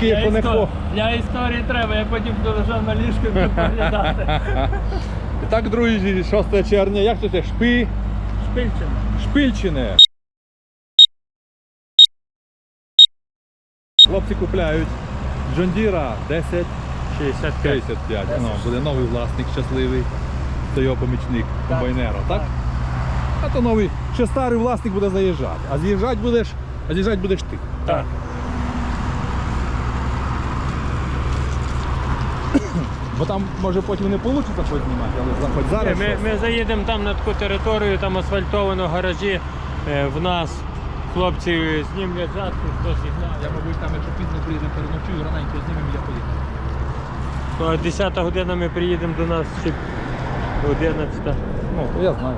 Київ Для, істор... Для історії треба, я потім лежав на ліжку буду поглядати. І так, друзі, 6 червня, як є? Шпи, Шпильчин. Шпильчине. Хлопці купляють Джондіра 10 65. 55. Ну, буде новий власник щасливий. Це його помічник комбайнера, так? А то новий, ще старий власник буде заїжджати. А з'їжджати будеш, а з'їжджати будеш ти. Так. Бо там може потім не вийде познімати, але хоч зараз. Ми, щось. ми заїдемо там на таку територію, там асфальтовано гаражі. Е, В нас хлопці знімлять задку, хто сигнал. Я, мабуть, там, якщо пізно приїдемо переночую, раненько знімемо, я поїду. То 10 година ми приїдемо до нас чи 11. Ну, то я знаю.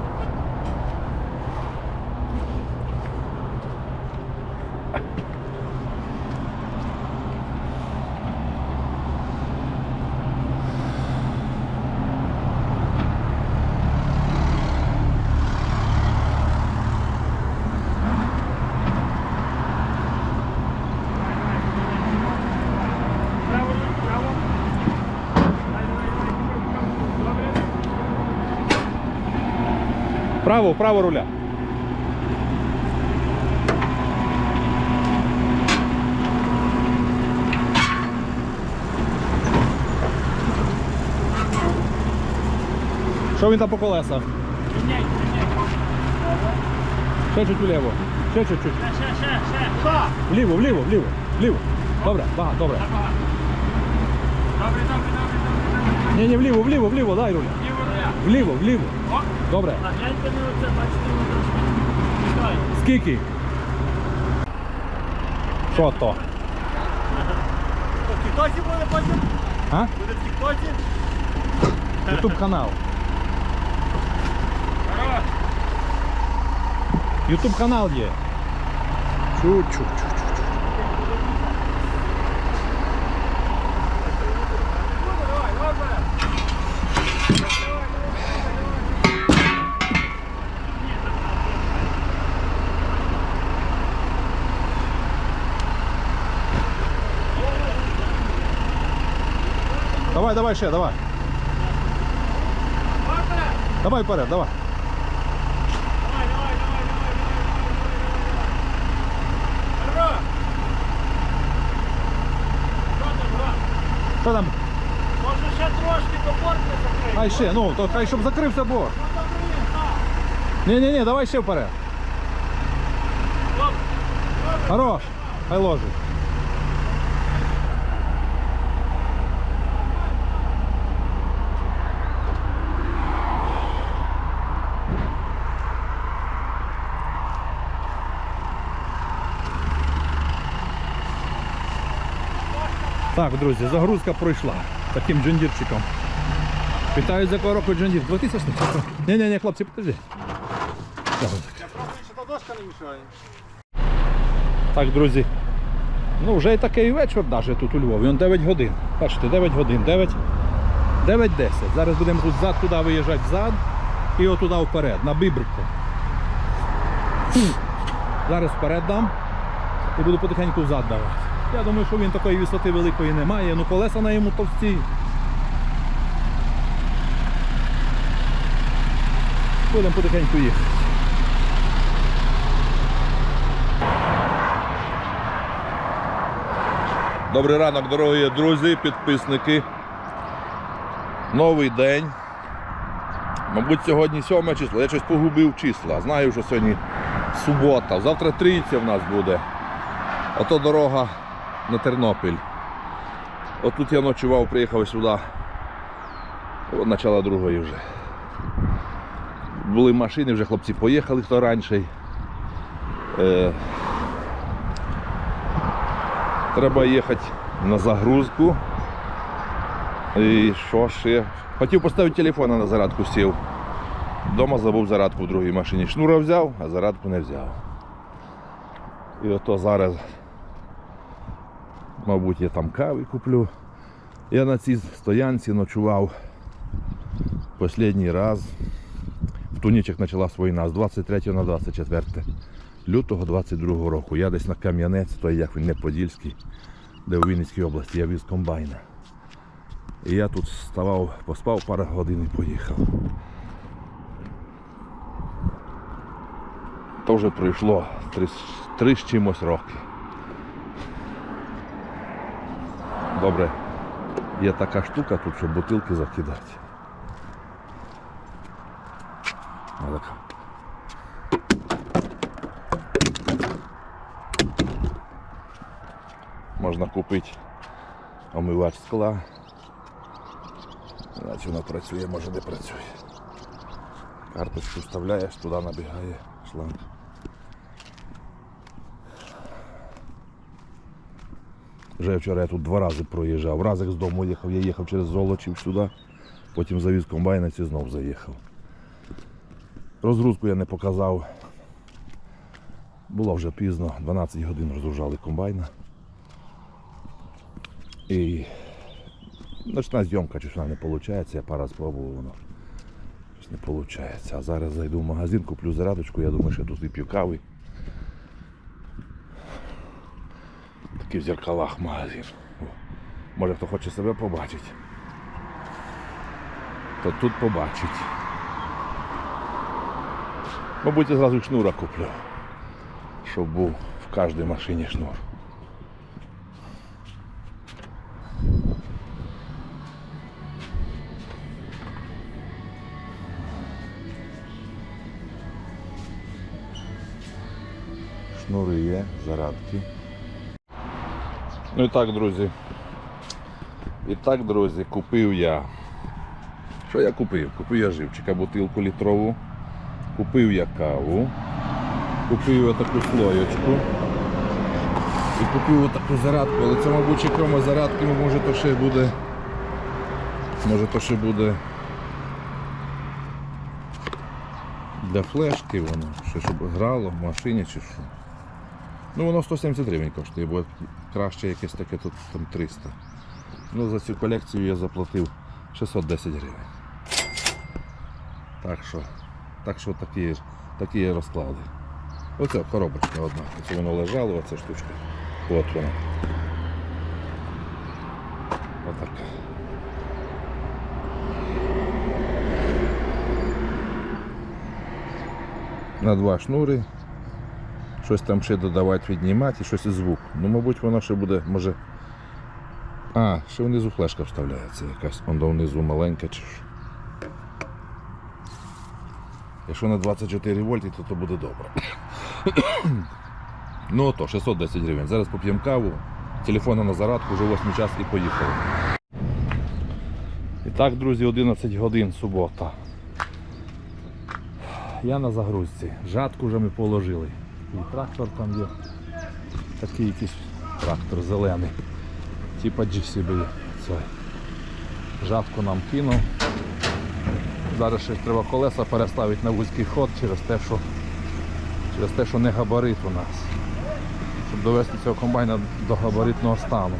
Право, право руля. Що він там по колесах? Ще чуть вліво. Ще ще, ще. Вліво, вліво, вліво, вліво. Добре, багато, добре. Добре, добре, добре. Ні, ні, вліво, вліво, вліво, дай руля. Ліво руля. Вліво, вліво. О, Добре. а гляньте на оце, бачите, воно трошки. Стой. Скільки? Що то? В Тіктоці буде потім? А? Буде в Тіктоці? Ютуб канал. Хорош. Ютуб канал є. Чу-чу-чу. Давай, давай ще, давай. Давай вперед, давай. Давай, давай, давай, давай, давай, давай. Хорош. Що там, Гра? Що там? Може ще трошки до борти закрити? Хай ще, ну, то хай щоб закрився борт. Ні, ні, ні, давай ще вперед. Оп. Хорош. Хай ложить. Так, друзі, загрузка пройшла таким джондірчиком. Питають за якого року джондір. 2000? Ні, ні, ні, хлопці, подожди. Так, друзі. Ну, вже і такий вечір навіть тут у Львові. Він 9 годин. Бачите, 9 годин, 9, 9-10. Зараз будемо тут зад туди виїжджати зад і отуди вперед, на Бибрку. Зараз вперед дам і буду потихеньку взад давати. Я думаю, що він такої висоти великої немає, ну колеса на йому товсті. Будемо потихеньку їхати. Добрий ранок, дорогі друзі, підписники. Новий день. Мабуть, сьогодні 7 число. Я щось погубив числа. Знаю, що сьогодні субота. Завтра трійця в нас буде. Ото дорога на Тернопіль. Отут я ночував, приїхав сюди. От начало другої вже. Були машини, вже хлопці поїхали хто раніше. Е, Треба їхати на загрузку. І що ще? Хотів поставити телефон а на зарядку сів. Дома забув зарядку в другій машині. Шнура взяв, а зарядку не взяв. І ото зараз, мабуть, я там кави куплю. Я на цій стоянці ночував останній раз. В Тунічок почала свої нас 23 на 24 лютого 22 року. Я десь на Кам'янець, той як він не Подільський, де у Вінницькій області я віз комбайна. І я тут ставав, поспав пару годин і поїхав. То вже пройшло три з чимось роки. Добре, є така штука тут, щоб бутилки закидати. Але Можна купити омивач скла. Значить воно працює, може не працює. Карточку вставляєш, туди набігає шланг. Вже вчора я тут два рази проїжджав. Раз як з дому їхав, я їхав через Золочів сюди, потім завіз комбайнець і знов заїхав. Розгрузку я не показав. Було вже пізно, 12 годин розгружали комбайна. І ночна зйомка чи вона не виходить, я пару раз спробував, воно щось не виходить. А зараз зайду в магазин, куплю зарядочку, я думаю, що я тут вип'ю кави. Такий в зеркалах магазин. Може хто хоче себе побачити. То тут побачить. Мабуть, я зразу шнура куплю, щоб був в кожній машині шнур. Шнури є, зарядки. Ну і так, друзі. І так, друзі, купив я. Що я купив? Купив я живчика, бутилку літрову. Купив я каву. Купив я таку слоєчку. І купив таку зарядку, але це, мабуть, крім зарядки, може то ще буде. Може то ще буде. Для флешки воно, ще щоб грало в машині чи що. Ну воно 170 гривень коштує, бо краще якесь таке тут там 300. Ну за цю колекцію я заплатив 610 гривень. Так що, так що такі, такі розклади. Оце коробочка одна. Оце воно лежало, оця штучка. От вона. Отака. На два шнури. Щось там ще додавати, віднімати і щось і звук. Ну, мабуть, воно ще буде, може. А, ще внизу флешка вставляється якась. Вон до внизу маленька чи що. Якщо на 24 вольти, то, то буде добре. ну ото, 610 гривень. Зараз поп'ємо каву, телефона на зарядку, вже 8 час і поїхали. І так, друзі, 11 годин субота. Я на загрузці. Жатку вже ми положили. І трактор там є. Такий якийсь трактор зелений. Типа GCB. Цей. Жатку нам кинув. Зараз ще треба колеса переставити на вузький ход через те, що через те, що не габарит у нас. Щоб довести цього комбайна до габаритного стану.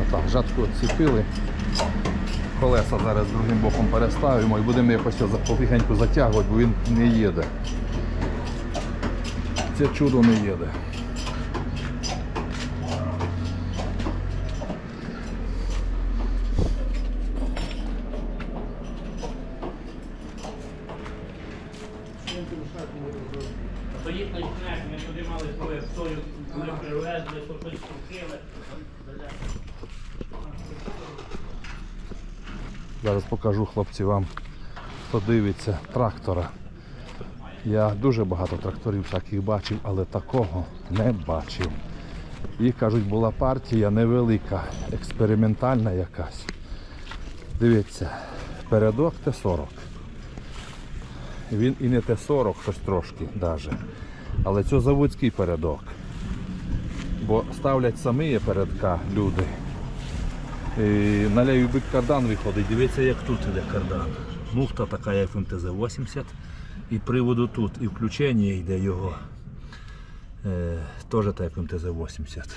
Отак, жатку відціпили. Колеса зараз другим боком переставимо і будемо якось його затягувати, бо він не їде. Це чудо не їде. То їх почнеш, ми туди мали коли сою ми привезли, то щось купили. Зараз покажу хлопці вам, хто дивиться трактора. Я дуже багато тракторів таких бачив, але такого не бачив. І кажуть, була партія невелика, експериментальна якась. Дивіться, передок Т-40. Він і не Т-40, хоч трошки навіть. Але це заводський передок. Бо ставлять самі передка люди. І на лівий кардан виходить. Дивіться, як тут іде кардан. Муфта така, як в МТЗ-80. І приводу тут, і включення йде його. Е, теж так, як в МТЗ-80.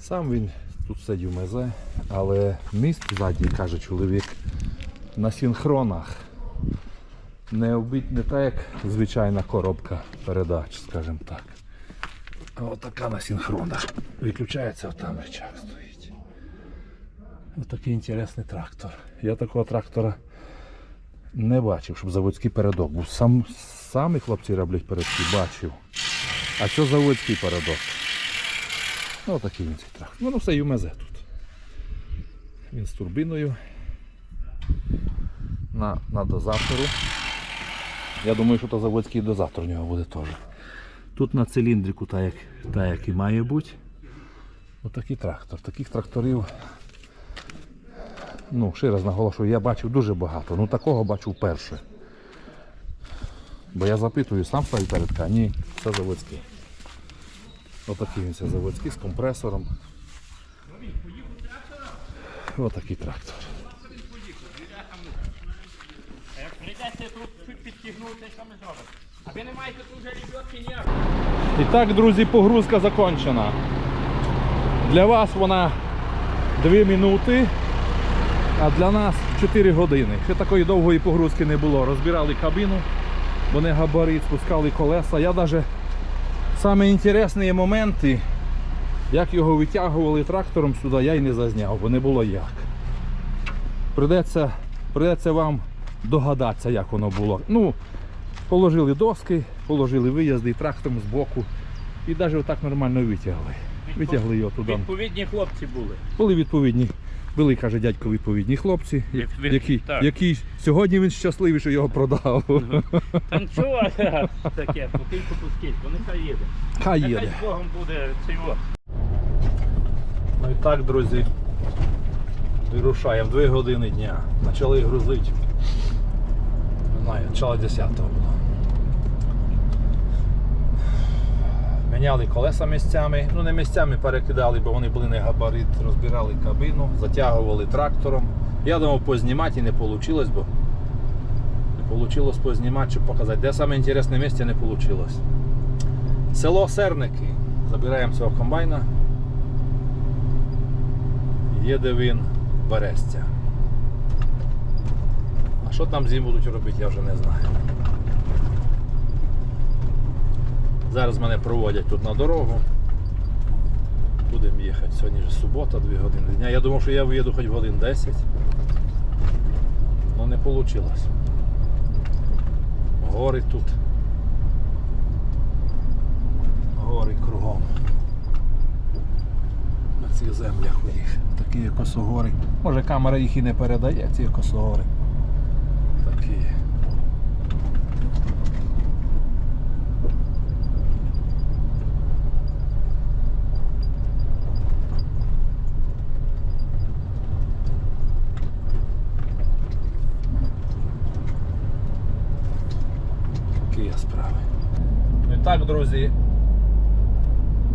Сам він тут сидів мезе, але міст ззаді, каже чоловік, на синхронах. Не обить не так, як звичайна коробка передач, скажімо так. Отака на синхронах. Виключається, отам рычаг стоїть. Отакий інтересний трактор. Я такого трактора не бачив, щоб заводський передок був. Сам, самі хлопці роблять передки, бачив. А що заводський передок? Ну, такий він цей трактор. Ну, ну все ЮМЗ тут. Він з турбіною. На, на дозатору. Я думаю, що то заводський дозатор у нього буде теж. Тут на циліндрику, так як, так як і має бути. Отакий трактор. Таких тракторів, ну, ще раз наголошую, я бачив дуже багато. Ну такого бачу вперше. Бо я запитую, сам ставить передка? Ні, це заводський. Отакий він це заводський з компресором. Отакий трактор. А як прийдеться А ви не маєте тут вже лебедки ніяк. І так, друзі, погрузка закончена. Для вас вона 2 минути, а для нас 4 години. Ще такої довгої погрузки не було. Розбирали кабіну, бо не габарит, спускали колеса. Я навіть саме інтересні моменти, як його витягували трактором сюди, я й не зазняв, бо не було як. Придеться, придеться вам догадатися, як воно було. Ну, Положили доски, положили виїзди трактором з боку і навіть отак нормально витягли. Витягли його туди. Відповідні хлопці були. Були відповідні, були, каже дядько, відповідні хлопці, він- які, так. які сьогодні він щасливий, що його продав. Там чого таке, покільку поскільку, нехай їде. Хай Нехай їде. з Богом буде цього. Ну і так, друзі, вирушаємо 2 години дня. Почали грузити. Знаю, почало 10 було. Міняли колеса місцями, ну не місцями перекидали, бо вони були не габарит, розбирали кабіну, затягували трактором. Я думав познімати і не вийшло, бо не вийшло познімати, щоб показати. Де саме інтересне місце не вийшло. Село Серники. Забираємо цього комбайна. Їде він в Берестя. Що там з ним будуть робити, я вже не знаю. Зараз мене проводять тут на дорогу. Будемо їхати. Сьогодні ж субота, 2 години дня. Я думав, що я виїду хоч годин 10. але не вийшло. Гори тут. Гори кругом. На цих землях у них. Такі косогори. Може камера їх і не передає, ці косогори. Є. Такі справи. І так, друзі,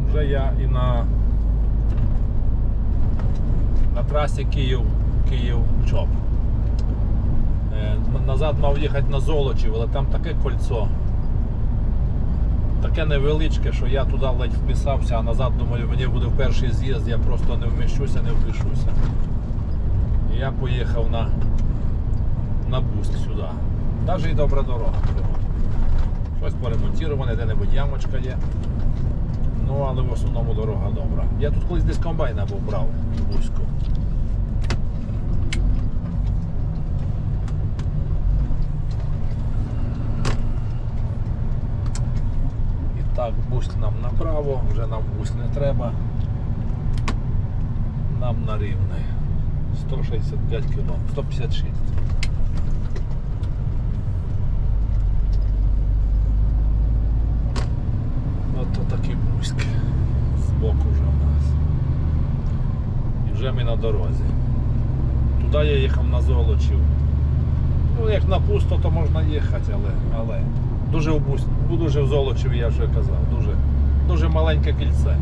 вже я і на, на трасі Київ, Київ чоп. Н- Назад мав їхати на Золочів, але там таке кольцо. Таке невеличке, що я туди ледь вписався, а назад думаю, мені буде перший з'їзд, я просто не вміщуся, не впишуся. Я поїхав на, на Буск сюди. Навіть і добра дорога. Щось поремонтоване, де-небудь ямочка є. Ну, але в основному дорога добра. Я тут колись десь комбайна був брав в Бузьку. Так, Бузьк нам направо, вже нам Бузьк не треба. Нам на рівне. 165 км, 156. Ото такий Бузьк. Збоку вже у нас. І вже ми на дорозі. Туди я їхав на Золочів. Ну, як на пусто, то можна їхати, але, але дуже в Бузь, дуже в Золочеві, я вже казав, дуже, дуже маленьке кільце.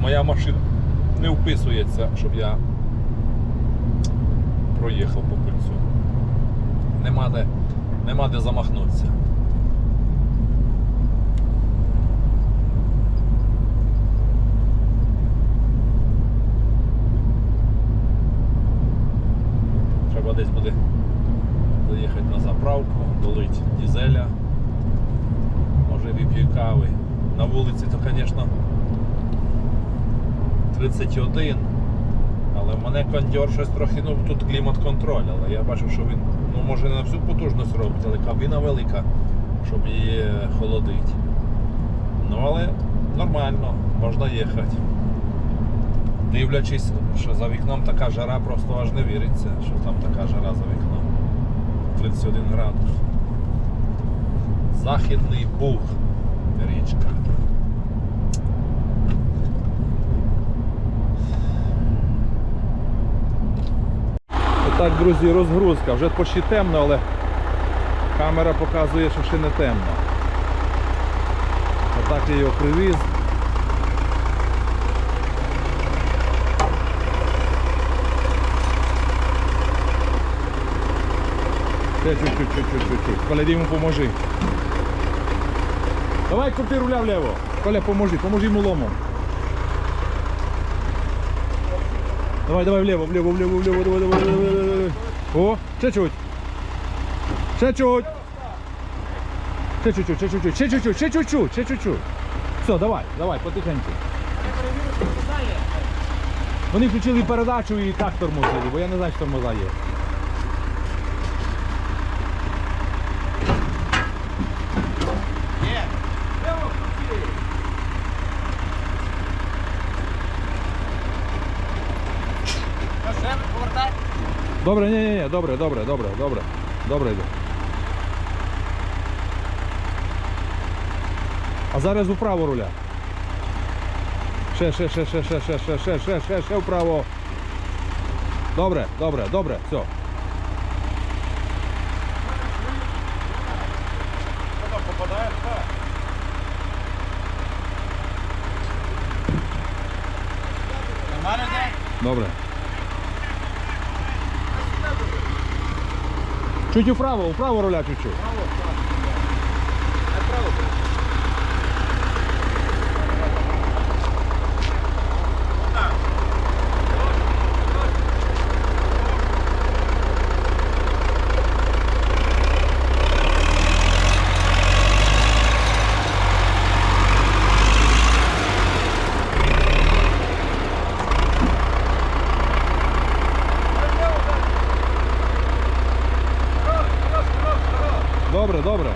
Моя машина не вписується, щоб я проїхав по кільцю. Нема де, нема де замахнутися. Треба десь буде заїхати на заправку, долити дізеля. Може вип'ю кави. На вулиці то, звісно, 31. Але в мене кондьор щось трохи, ну тут клімат-контроль, але я бачу, що він ну, може не на всю потужність робить, але кабіна велика, щоб її холодити. Ну але нормально, можна їхати. Дивлячись, що за вікном така жара, просто аж не віриться, що там така жара за вікном. 31 градус. Західний Буг. Річка. Отак, друзі, розгрузка. Вже почти темно, але камера показує, що ще не темно. Отак я його привіз. Чуть-чуть. Коля, йди йому поможи. Давай крути руля вліво. Коля, поможи, поможи йому ломом. Давай, давай влево, влево, влево, влево, давай, давай, давай, давай, давай. О, ще чуть. Ще чуть. Ще чуть-чуть, ще чуть-чуть, ще чуть-чуть, ще чуть-чуть, ще чуть-чуть. Все, давай, давай, потихеньку. Вони включили передачу і так тормозили, бо я не знаю, що тормоза є. Добре, ні, ні, ні, добре, добре, добре, добре. Добре йде. А зараз вправо руля. Ще, ще, ще, ще, ще, ще, ще, ще, ще, ще, ще вправо. Добре, добре, добре, все. Добре. Чуть вправо, вправо руля чуть-чуть. Добре, добре.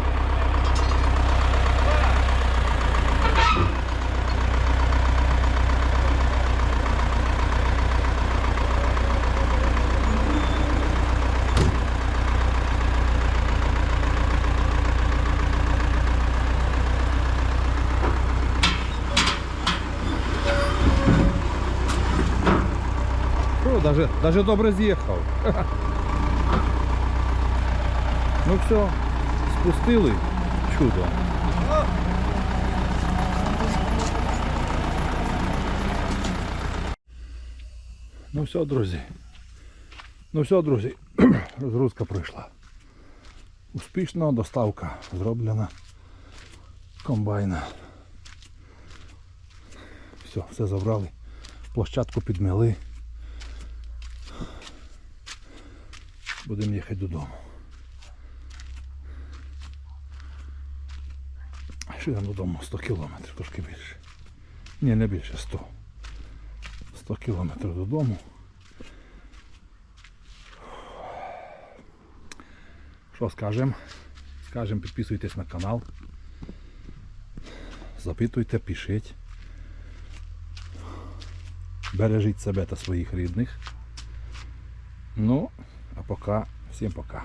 О, даже, даже добре з'їхав. Ну все, спустили. Чудо. Ну все, друзі. Ну все, друзі. Розгрузка пройшла. Успішна доставка зроблена. Комбайна. Все, все забрали. Площадку підмяли. Будемо їхати додому. Що там додому? 100 кілометрів, трошки більше. Ні, не більше 100. 100 кілометрів додому. Що скажемо? Скажемо, підписуйтесь на канал. Запитуйте, пишіть. Бережіть себе та своїх рідних. Ну, пока. Всім пока.